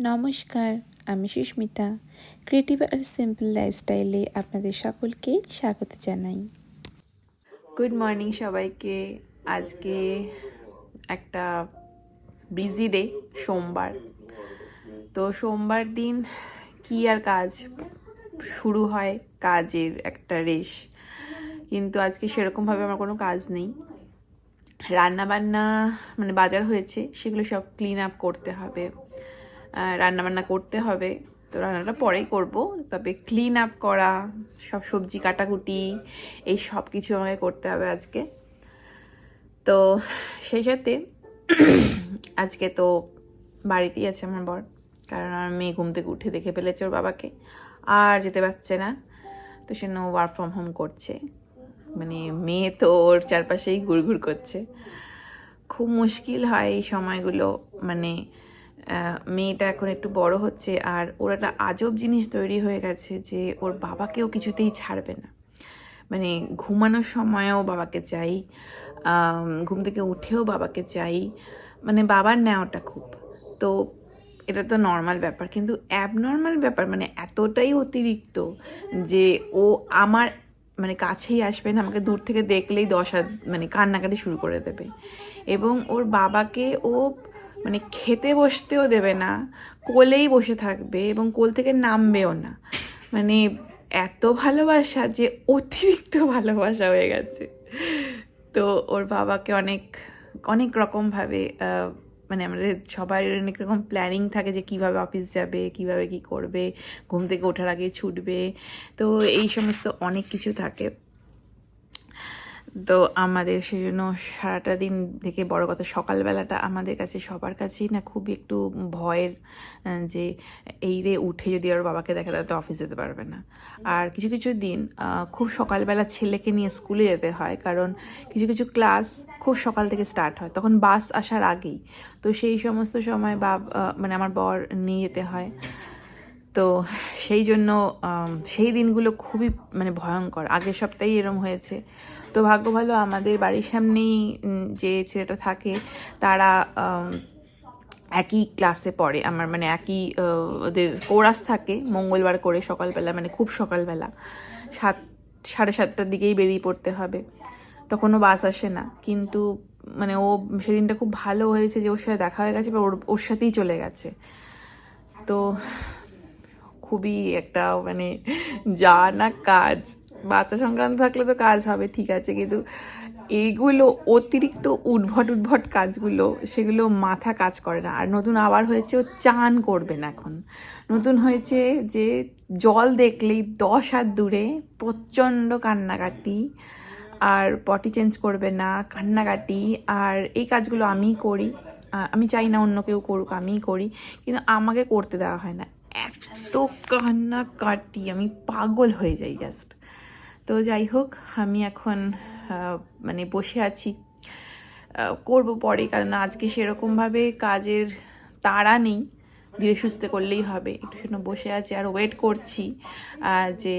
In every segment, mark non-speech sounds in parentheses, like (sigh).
নমস্কার, আমি সুস্মিতা। ক্রিয়েটিভ আর সিম্পল লাইফস্টাইলে আপনাদের সকলকে স্বাগত জানাই। গুড মর্নিং সবাইকে। আজকে একটা বিজি ডে সোমবার। তো সোমবার দিন কি আর কাজ? শুরু হয় কাজের একটা রেশ। কিন্তু আজকে সেরকমভাবে আমার কোনো কাজ নেই। রান্না বান্না মানে বাজার হয়েছে, সেগুলো সব ক্লিন আপ করতে হবে। রান্না বান্না করতে হবে। তো রান্নাটা পরেই করব। তবে ক্লিন আপ করা, সব সবজি কাটাকুটি, এই সব কিছু আমাকে করতে হবে আজকে। তো সেই সাথে আজকে তো বাড়িতেই আছে আমার বর, কারণ আমার মেয়ে ঘুম থেকে উঠে দেখে ফেলেছে ওর বাবাকে। আর যেতে পারছে না, তো সে নো ওয়ার্ক ফ্রম হোম করছে। মানে মেয়ে তো ওর চারপাশেই ঘুরঘুর করছে। খুব মুশকিল হয় এই সময়গুলো মানে মেয়েটা এখন একটু বড় হচ্ছে আর ওর একটা আজব জিনিস তৈরি হয়ে গেছে যে ওর বাবাকেও কিছুতেই ছাড়বে না। মানে ঘুমানোর সময়ও বাবাকে চাই ঘুম থেকে উঠেও বাবাকে চাই। মানে বাবার নেওয়াটা খুব। তো এটা তো নর্মাল ব্যাপার কিন্তু অ্যাবনর্মাল ব্যাপার মানে এতটাই অতিরিক্ত যে ও আমার মানে কাছেই আসবে না, আমাকে দূর থেকে দেখলেই দশ মানে কান্নাকাটি শুরু করে দেবে। এবং ওর বাবাকে ও মানে খেতে বসতেও দেবে না, কোলেই বসে থাকবে এবং কোল থেকে নামবেও না। মানে এত ভালোবাসা যে অতিরিক্ত ভালোবাসা হয়ে গেছে। তো ওর বাবাকে অনেক অনেক রকমভাবে মানে আমাদের সবার অনেক রকম প্ল্যানিং থাকে যে কীভাবে অফিস যাবে, কীভাবে কি করবে, ঘুম থেকে ওঠার আগে ছুটবে। তো এই সমস্ত অনেক কিছু থাকে। তো আমাদের সেই জন্য সারাটা দিন থেকে বড় কথা, সকালবেলাটা আমাদের কাছে সবার কাছেই না খুবই একটু ভয়ের যে এই রে উঠে যদি ওর বাবাকে দেখা তাহলে তো অফিস যেতে পারবে না। আর কিছু কিছু দিন খুব সকালবেলা ছেলেকে নিয়ে স্কুলে যেতে হয় কারণ কিছু কিছু ক্লাস খুব সকাল থেকে স্টার্ট হয়, তখন বাস আসার আগেই। তো সেই সমস্ত সময় বা মানে আমার বর নিয়ে যেতে হয়। তো সেই জন্য সেই দিনগুলো খুবই মানে ভয়ঙ্কর। আগের সপ্তাহেই এরম হয়েছে। তো ভাগ্য ভালো, আমাদের বাড়ির সামনেই যে ছেলেটা থাকে, তারা একই ক্লাসে পড়ে। আমার মানে একই ওদের কোরাস থাকে, মঙ্গলবার করে সকালবেলা মানে খুব সকালবেলা। সাত, সাড়ে সাতটার দিকেই বেরিয়ে পড়তে হবে। তখনও বাস আসে না। কিন্তু মানে ও সেদিনটা খুব ভালো হয়েছে যে ওর সাথে দেখা হয়ে গেছে বা ওর ওর সাথেই চলে গেছে। তো খুবই একটা মানে যা না কাজ। বাচ্চা সংক্রান্ত থাকলে তো কাজ হবে, ঠিক আছে, কিন্তু এইগুলো অতিরিক্ত উদ্ভট উদ্ভট কাজগুলো, সেগুলো মাথা কাজ করে না। আর নতুন আবার হয়েছে ও চান করবে না এখন। নতুন হয়েছে যে জল দেখলেই দশ হাত দূরে প্রচণ্ড কান্নাকাটি, আর পটি চেঞ্জ করবে না, কান্নাকাটি। আর এই কাজগুলো আমিই করি আমি চাই না অন্য কেউ করুক, আমিই করি, কিন্তু আমাকে করতে দেওয়া হয় না। এত কান্নাকাটি আমি পাগল হয়ে যাই জাস্ট তো যাই হোক, আমি এখন মানে বসে আছি করব পরে, কারণ আজকে সেরকমভাবে কাজের তাড়া নেই, ধীরে সুস্থে করলেই হবে। একটু সেজন্য বসে আছি আর ওয়েট করছি যে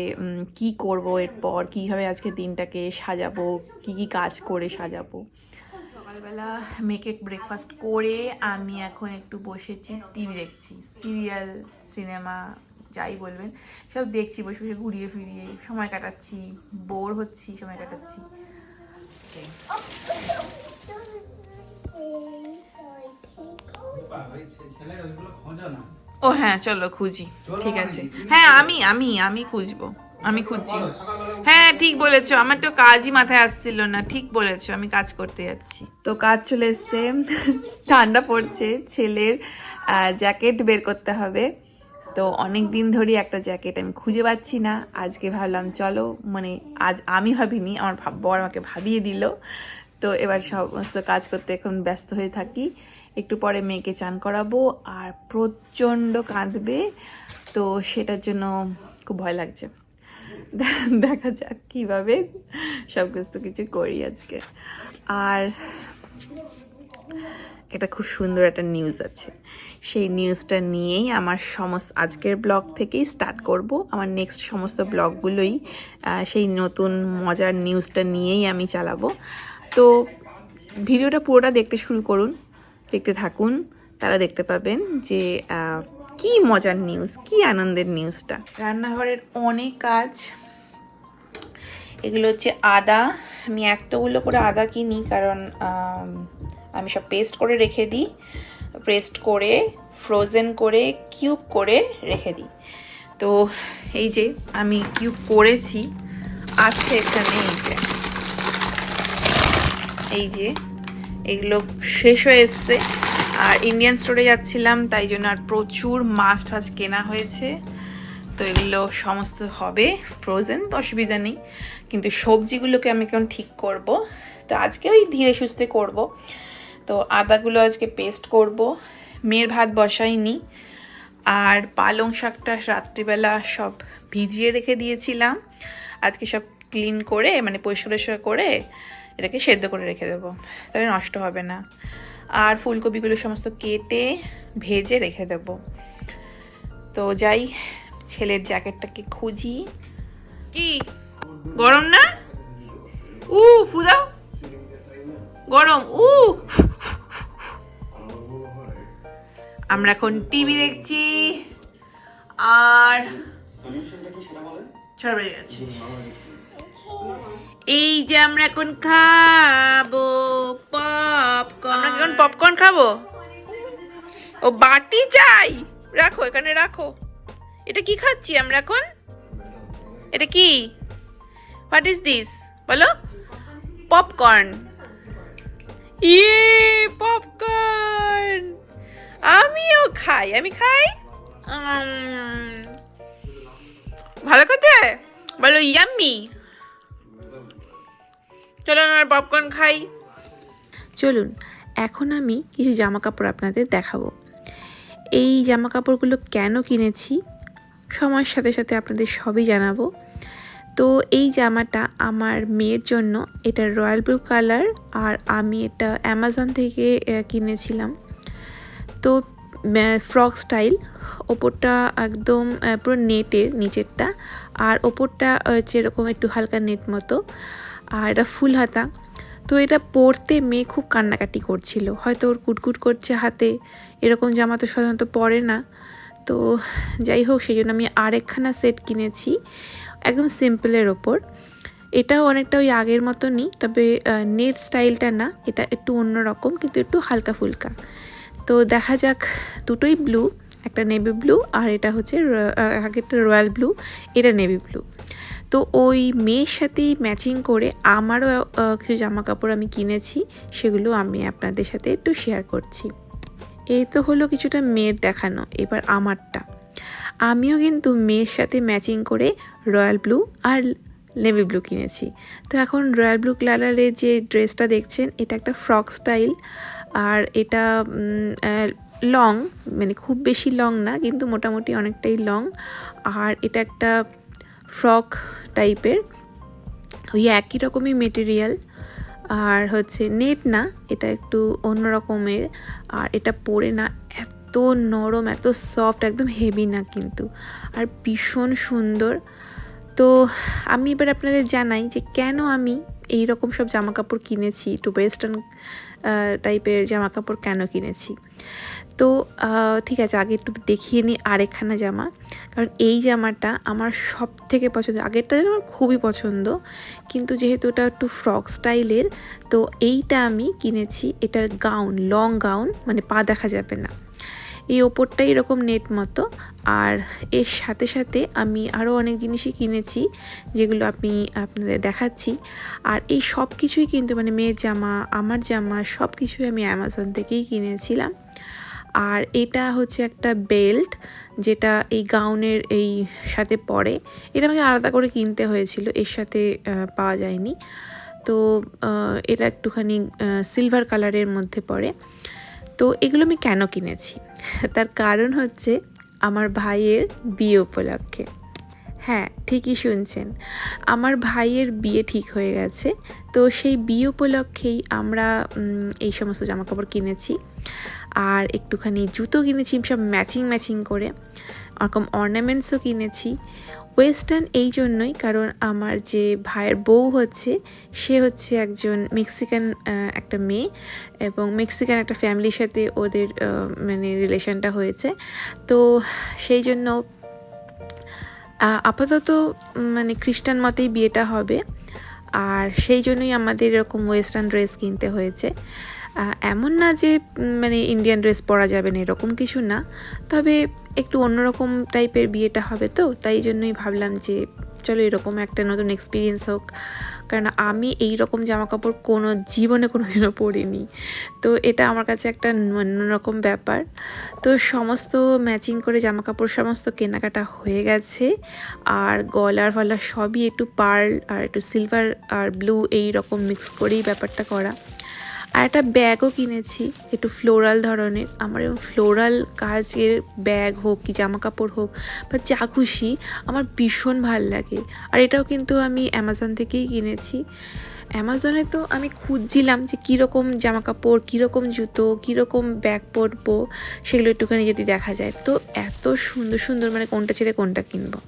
কি করব এরপর, কীভাবে আজকে দিনটাকে সাজাবো, কি কি কাজ করে সাজাবো। সকালবেলা মেয়েকে ব্রেকফাস্ট করে আমি এখন একটু বসেছি টিভি দেখছি সিরিয়াল সিনেমা যাই বলবেন সব দেখছি বসে বসে ঘুরিয়ে ফিরিয়ে সময় কাটাচ্ছি বোর হচ্ছি সময় কাটাচ্ছি। ও হ্যাঁ চলো খুঁজি ঠিক আছে। হ্যাঁ আমি আমি আমি খুঁজবো। আমি খুঁজছি। হ্যাঁ ঠিক বলেছ। আমার তো কাজই মাথায় আসছিল না। ঠিক বলেছ, আমি কাজ করতে যাচ্ছি। তো কাজ চলে এসছে। ঠান্ডা পড়ছে, ছেলের জ্যাকেট বের করতে হবে। তো অনেক দিন ধরেই একটা জ্যাকেট আমি খুঁজে পাচ্ছি না। আজকে ভাবলাম, চলো মানে আজ আমি ভাবিনি, আমার বর আমাকে ভাবিয়ে দিল। তো এবার সমস্ত কাজ করতে এখন ব্যস্ত হয়ে থাকি। একটু পরে মেয়েকে চান করাবো, আর প্রচণ্ড কাঁদবে। তো সেটার জন্য খুব ভয় লাগছে। (laughs) দেখা যাক কীভাবে সব কিছু কিছু করি আজকে। আর এটা খুব সুন্দর একটা নিউজ আছে। সেই নিউজটা নিয়েই আমার সমস্ত আজকের ব্লগ থেকেই স্টার্ট করব। আমার নেক্সট সমস্ত ব্লগগুলোই সেই নতুন মজার নিউজটা নিয়েই আমি চালাবো। তো ভিডিওটা পুরোটা দেখতে শুরু করুন। দেখতে থাকুন। তারা দেখতে পাবেন যে কি মজার নিউজ কি আনন্দের নিউজটা রান্নাঘরের অনেক কাজ। এগুলো হচ্ছে আদা। আমি এতগুলো করে আদা কিনি কারণ, আমি সব পেস্ট করে রেখে দিই। পেস্ট করে ফ্রোজেন করে কিউব করে রেখে দিই। তো এই যে আমি কিউব করেছি, আছে এখানে এই যে। এই যে, এগুলো শেষ হয়ে এসছে। আর ইন্ডিয়ান স্টোরে যাচ্ছিলাম, তাই জন্য আর প্রচুর মাছ টাছ কেনা হয়েছে। তো এগুলো সমস্ত হবে ফ্রোজেন তো অসুবিধা নেই। কিন্তু সবজিগুলোকে আমি কেমন ঠিক করব। তো আজকে ওই ধীরে সুস্থে করব। তো আদাগুলো আজকে পেস্ট করব। মেয়ের ভাত বসাইনি। আর পালং শাকটা রাত্রিবেলা সব ভিজিয়ে রেখে দিয়েছিলাম। আজকে সব ক্লিন করে মানে পরিষ্কার পরিষ্কার করে এটাকে সেদ্ধ করে রেখে দেবো তাহলে নষ্ট হবে না। আর ফুলকপিগুলো সমস্ত কেটে ভেজে রেখে দেবো। তো যাই ছেলের জ্যাকেটটাকে খুঁজি। কি? গরম না? উ ফুদাও গরম উ। আমরা এখন টিভি দেখছি। আর বেজে গেছে এই যে আমরা এখন খাব পপকর্ন আমরা এখন পপকর্ন খাব? ও বাটি চাই। রাখো এখানে রাখো। এটা কি খাচ্ছি আমরা এখন? এটা কি? হোয়াট ইজ দিস বলো। পপকর্ন ইয়ে পপকর্ন আমিও খাই আমি খাই? ভালো খেতে? বলো ইয়াম্মি চলো না পপকর্ন খাই। চলুন, এখন আমি কিছু জামা কাপড় আপনাদের দেখাবো। এই জামা কাপড়গুলো কেন কিনেছি, সময়ের সাথে সাথে আপনাদের সবই জানাব। তো এই জামাটা আমার মেয়ের জন্য, এটা রয়্যাল ব্লু কালার, আর আমি এটা অ্যামাজন থেকে কিনেছিলাম। তো ফ্রক স্টাইল, ওপরটা একদম পুরো নেটের নিচেরটা, আর ওপরটা হচ্ছে এরকম একটু হালকা নেট মতো। আর এটা ফুল হাতা। তো এটা পরতে মেয়ে খুব কান্নাকাটি করছিল। হয়তো ওর কুটকুট করছে হাতে, এরকম জামা তো সাধারণত পরে না। তো যাই হোক সেই জন্য আমি আরেকখানা সেট কিনেছি, একদম সিম্পলের ওপর। এটাও অনেকটা ওই আগের মতনই, তবে নেট স্টাইলটা না, এটা একটু অন্যরকম, কিন্তু একটু হালকা ফুলকা তো দেখা যাক, দুটোই ব্লু, একটা নেভি ব্লু, আর এটা হচ্ছে আগেরটা রয়্যাল ব্লু, এটা নেভি ব্লু। তো ওই মেয়ের সাথেই ম্যাচিং করে আমারও কিছু জামা কাপড় আমি কিনেছি, সেগুলো আমি আপনাদের সাথে একটু শেয়ার করছি। এই তো হলো কিছুটা মেয়ের দেখানো, এবার আমারটা। আমিও কিন্তু মেয়ের সাথে ম্যাচিং করে রয়্যাল ব্লু আর নেভি ব্লু কিনেছি। তো এখন রয়্যাল ব্লু কালারের যে ড্রেসটা দেখছেন, এটা একটা ফ্রক স্টাইল আর এটা লং মানে খুব বেশি লং না, কিন্তু মোটামুটি অনেকটাই লং আর এটা একটা ফ্রক টাইপের। ওই একই রকমই মেটেরিয়াল আর হচ্ছে নেট না, এটা একটু অন্য রকমের। আর এটা পরে না, এত নরম, এত সফট একদম হেভি না কিন্তু। আর ভীষণ সুন্দর। তো আমি এবার আপনাদের জানাই যে কেন আমি এই রকম সব জামা কাপড় কিনেছি, একটু ওয়েস্টার্ন টাইপের জামা কাপড় কেন কিনেছি? তো ঠিক আছে, আগে একটু দেখিয়ে নিই আরেকখানা জামা। কারণ এই জামাটা আমার সব থেকে পছন্দ। আগেরটা আমার খুবই পছন্দ, কিন্তু যেহেতু এটা একটু ফ্রক স্টাইলের, তো এইটা আমি কিনেছি, এটার গাউন, লং গাউন মানে পা দেখা যাবে না। এই ওপরটা এরকম নেট মতো, আর এর সাথে সাথে আমি আরও অনেক জিনিসই কিনেছি, যেগুলো আমি আপনাদের দেখাচ্ছি। আর এই সব কিছুই কিন্তু মানে মেয়ের জামা, আমার জামা সব কিছুই আমি অ্যামাজন থেকেই কিনেছিলাম। আর এটা হচ্ছে একটা বেল্ট, যেটা এই গাউনের এই সাথে পরে। এটা আমাকে আলাদা করে কিনতে হয়েছিল, এর সাথে পাওয়া যায়নি। তো এটা একটুখানি সিলভার কালারের মধ্যে পড়ে তো এগুলো আমি কেন কিনেছি? তার কারণ হচ্ছে আমার ভাইয়ের বিয়ে উপলক্ষে। হ্যাঁ ঠিকই শুনছেন। আমার ভাইয়ের বিয়ে ঠিক হয়ে গেছে, তো সেই বিয়ে উপলক্ষেই আমরা এই সমস্ত জামাকাপড় কিনেছি। আর একটুখানি জুতো কিনেছি, সব ম্যাচিং ম্যাচিং করে। ওরকম অর্নামেন্টসও কিনেছি। ওয়েস্টার্ন এই জন্যই, কারণ আমার যে ভাইয়ের বউ হচ্ছে, সে হচ্ছে একজন মেক্সিকান একটা মেয়ে এবং মেক্সিকান একটা ফ্যামিলির সাথে ওদের মানে রিলেশনটা হয়েছে। তো সেই জন্য আপাতত মানে খ্রিস্টান মতেই বিয়েটা হবে। আর সেই জন্যই আমাদের এরকম ওয়েস্টার্ন ড্রেস কিনতে হয়েছে। এমন না যে মানে ইন্ডিয়ান ড্রেস পরা যাবে না, এরকম কিছু না। তবে একটু অন্যরকম টাইপের বিয়েটা হবে তো, তাই জন্যই ভাবলাম যে, চলো এরকম একটা নতুন এক্সপিরিয়েন্স হোক। কারণ আমি এই রকম জামা কাপড় কোনো জীবনে কোনো দিনও পরিনি। তো এটা আমার কাছে একটা অন্যরকম ব্যাপার। তো সমস্ত ম্যাচিং করে জামা কাপড় সমস্ত কেনাকাটা হয়ে গেছে। আর গলার ফলার সবই একটু পার্ল আর একটু সিলভার আর ব্লু এই রকম মিক্স করেই ব্যাপারটা করা। আর একটা ব্যাগও কিনেছি, একটু ফ্লোরাল ধরনের। আমার ফ্লোরাল কাজের ব্যাগ হোক কি জামা কাপড় হোক বা যা খুশি, আমার ভীষণ ভালো লাগে। আর এটাও কিন্তু আমি অ্যামাজন থেকেই কিনেছি। অ্যামাজনে তো আমি খুঁজছিলাম যে কীরকম জামা কাপড় কীরকম জুতো, কীরকম ব্যাগ পরবো, সেগুলো একটুখানি যদি দেখা যায়। তো এত সুন্দর সুন্দর মানে কোনটা ছেড়ে কোনটা কিনবো।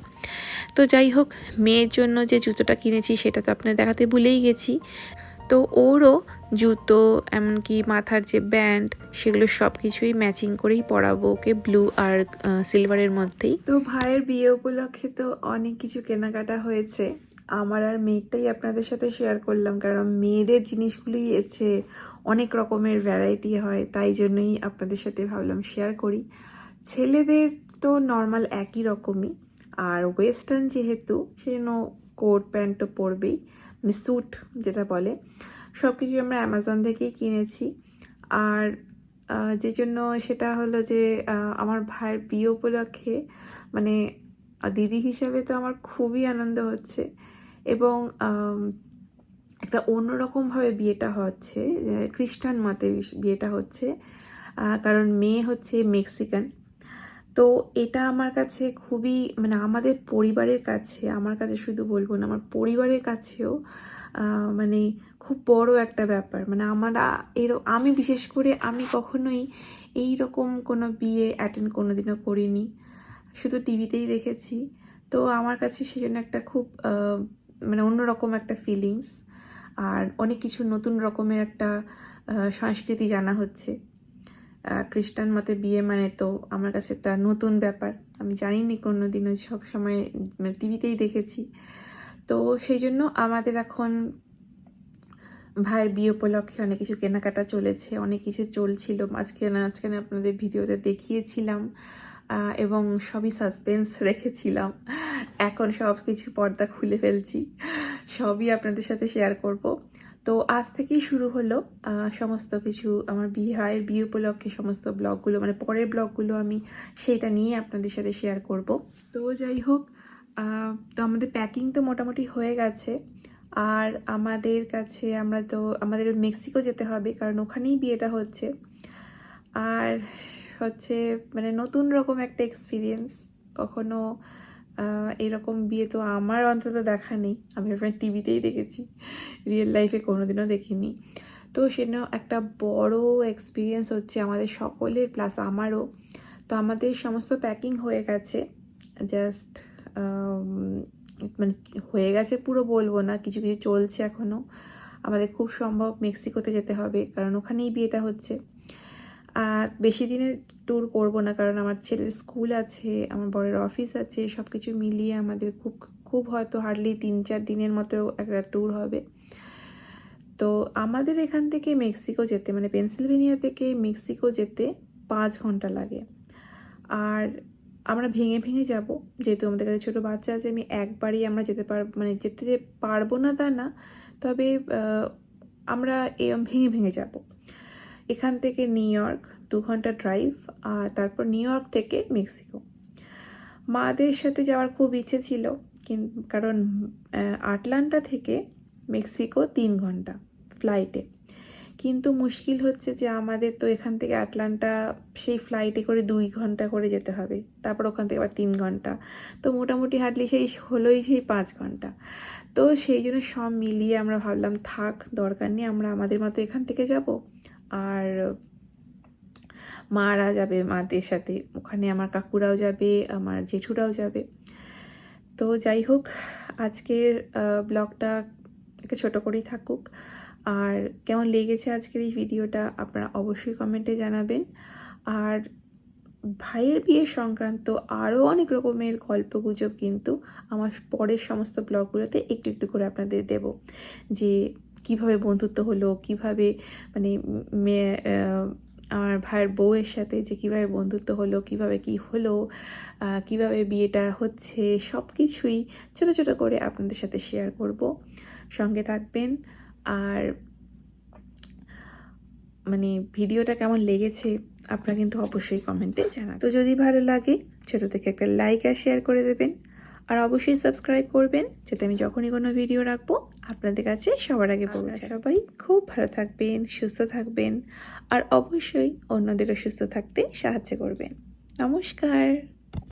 তো যাই হোক, মেয়ের জন্য যে জুতোটা কিনেছি, সেটা তো আপনার দেখাতে ভুলেই গেছি। তো ওরও জুতো, এমনকি মাথার যে ব্যান্ড, সেগুলো সব কিছুই ম্যাচিং করেই পরাবো ওকে ব্লু আর সিলভারের মধ্যেই। তো ভাইয়ের বিয়ে উপলক্ষে তো অনেক কিছু কেনাকাটা হয়েছে। আমার আর মেয়েরটাই আপনাদের সাথে শেয়ার করলাম, কারণ মেয়েদের জিনিসগুলোই এসে অনেক রকমের ভ্যারাইটি হয়, তাই জন্যই আপনাদের সাথে ভাবলাম শেয়ার করি। ছেলেদের তো নর্মাল একই রকমই, আর ওয়েস্টার্ন যেহেতু, সেজন্য কোট প্যান্ট তো পরবেই। মানে স্যুট যেটা বলে সব কিছু আমরা অ্যামাজন থেকেই কিনেছি। আর যে জন্য সেটা হলো যে আমার ভাইয়ের বিয়ে উপলক্ষে মানে দিদি হিসাবে তো আমার খুবই আনন্দ হচ্ছে এবং একটা অন্যরকমভাবে বিয়েটা হচ্ছে খ্রিস্টান মতে বিয়েটা হচ্ছে কারণ মেয়ে হচ্ছে মেক্সিকান তো এটা আমার কাছে খুবই মানে আমাদের পরিবারের কাছে, আমার কাছে শুধু বলব না, আমার পরিবারের কাছেও মানে খুব বড় একটা ব্যাপার। মানে আমরা এর, আমি বিশেষ করে আমি কখনোই এই রকম কোনো বিয়ে অ্যাটেন্ড কোনোদিনও করিনি। শুধু টিভিতেই দেখেছি। তো আমার কাছে সেজন্য একটা খুব মানে অন্যরকম একটা ফিলিংস আর অনেক কিছু নতুন রকমের একটা সংস্কৃতি জানা হচ্ছে। খ্রিস্টান মতে বিয়ে মানে তো আমার কাছে একটা নতুন ব্যাপার। আমি জানিনি কোনো দিনও সব সময় মানে টিভিতেই দেখেছি। তো সেই জন্য আমাদের এখন ভাইয়ের বিয়ে উপলক্ষে অনেক কিছু কেনাকাটা চলেছে, অনেক কিছু চলছিল। মাঝখানে আজকে আপনাদের ভিডিওতে দেখিয়েছিলাম এবং সবই সাসপেন্স রেখেছিলাম। এখন সব কিছু পর্দা খুলে ফেলছি। সবই আপনাদের সাথে শেয়ার করব। তো আজ থেকেই শুরু হলো সমস্ত কিছু আমার বিয়ে বিয়ে উপলক্ষে সমস্ত ব্লগগুলো মানে পরের ব্লগগুলো আমি সেটা নিয়ে আপনাদের সাথে শেয়ার করব। তো যাই হোক তো আমাদের প্যাকিং তো মোটামুটি হয়ে গেছে। আর আমাদের কাছে আমরা তো, আমাদের মেক্সিকো যেতে হবে, কারণ ওখানেই বিয়েটা হচ্ছে। আর হচ্ছে মানে নতুন রকম একটা এক্সপিরিয়েন্স কখনো এরকম বিয়ে তো আমার অন্তত দেখা নেই। আমি আপনার টিভিতেই দেখেছি। রিয়েল লাইফে কোনোদিনও দেখিনি। তো সেটা একটা বড় এক্সপিরিয়েন্স হচ্ছে আমাদের সকলের প্লাস আমারও। তো আমাদের সমস্ত প্যাকিং হয়ে গেছে। জাস্ট মানে হয়ে গেছে পুরো বলব না, কিছু কিছু চলছে এখনও আমাদের খুব সম্ভব মেক্সিকোতে যেতে হবে, কারণ ওখানেই বিয়েটা হচ্ছে। বেশি দিনের ট্যুর করব না, কারণ আমার ছেলের স্কুল আছে, আমার বরের অফিস আছে সব কিছু মিলিয়ে আমাদের খুব খুব হয়তো হার্ডলি তিন চার দিনের মতো একটা ট্যুর হবে। তো আমাদের এখান থেকে মেক্সিকো যেতে মানে পেনসিলভেনিয়া থেকে মেক্সিকো যেতে পাঁচ ঘণ্টা লাগে। আর আমরা ভেঙে ভেঙে যাব, যেহেতু আমাদের কাছে ছোটো বাচ্চা আছে, আমি একবারই আমরা যেতে পার মানে যেতে পারব না তা না, তবে আমরা ভেঙে ভেঙে যাব। এখান থেকে নিউ ইয়র্ক দু ঘণ্টা ড্রাইভ আর তারপর নিউ ইয়র্ক থেকে মেক্সিকো। মাদের সাথে যাওয়ার খুব ইচ্ছে ছিল কারণ আটলান্টা থেকে মেক্সিকো তিন ঘণ্টা ফ্লাইটে কিন্তু মুশকিল হচ্ছে যে আমাদের তো এখান থেকে আটলান্টা সেই ফ্লাইটে করে দুই ঘণ্টা করে যেতে হবে, তারপর ওখান থেকে আবার তিন ঘণ্টা। তো মোটামুটি হাঁটলে সেই হলোই সেই পাঁচ ঘণ্টা। তো সেই জন্য সব মিলিয়ে আমরা ভাবলাম, থাক, দরকার নেই, আমরা আমাদের মতো এখান থেকে যাব। আর মারা যাবে মাদের সাথে। ওখানে আমার কাকুরাও যাবে, আমার জেঠুরাও যাবে। তো যাই হোক, আজকের ব্লগটা একটু ছোটো করেই থাকুক। আর কেমন লেগেছে আজকের এই ভিডিওটা আপনারা অবশ্যই কমেন্টে জানাবেন। আর ভাইয়ের বিয়ে সংক্রান্ত আরও অনেক রকমের গল্প গুজব কিন্তু আমার পরের সমস্ত ব্লগগুলোতে একটু একটু করে আপনাদের দেব। যে কীভাবে বন্ধুত্ব হলো, কীভাবে মানে মেয়ে আমার ভাইয়ের বউয়ের সাথে যে কীভাবে বন্ধুত্ব হলো, কীভাবে কি হলো কীভাবে বিয়েটা হচ্ছে সব কিছুই ছোটো ছোটো করে আপনাদের সাথে শেয়ার করব। সঙ্গে থাকবেন। আর মানে ভিডিওটা কেমন লেগেছে আপনারা কিন্তু অবশ্যই কমেন্টে জানাবেন। তো যদি ভালো লাগে, ছোটো থেকে একটা লাইক আর শেয়ার করে দেবেন। আর অবশ্যই সাবস্ক্রাইব করবেন, যাতে আমি যখনই কোনো ভিডিও রাখব আপনাদের কাছে সবার আগে পৌঁছে সবাই খুব ভালো থাকবেন সুস্থ থাকবেন আর অবশ্যই অন্যদেরও সুস্থ থাকতে সাহায্য করবেন। নমস্কার।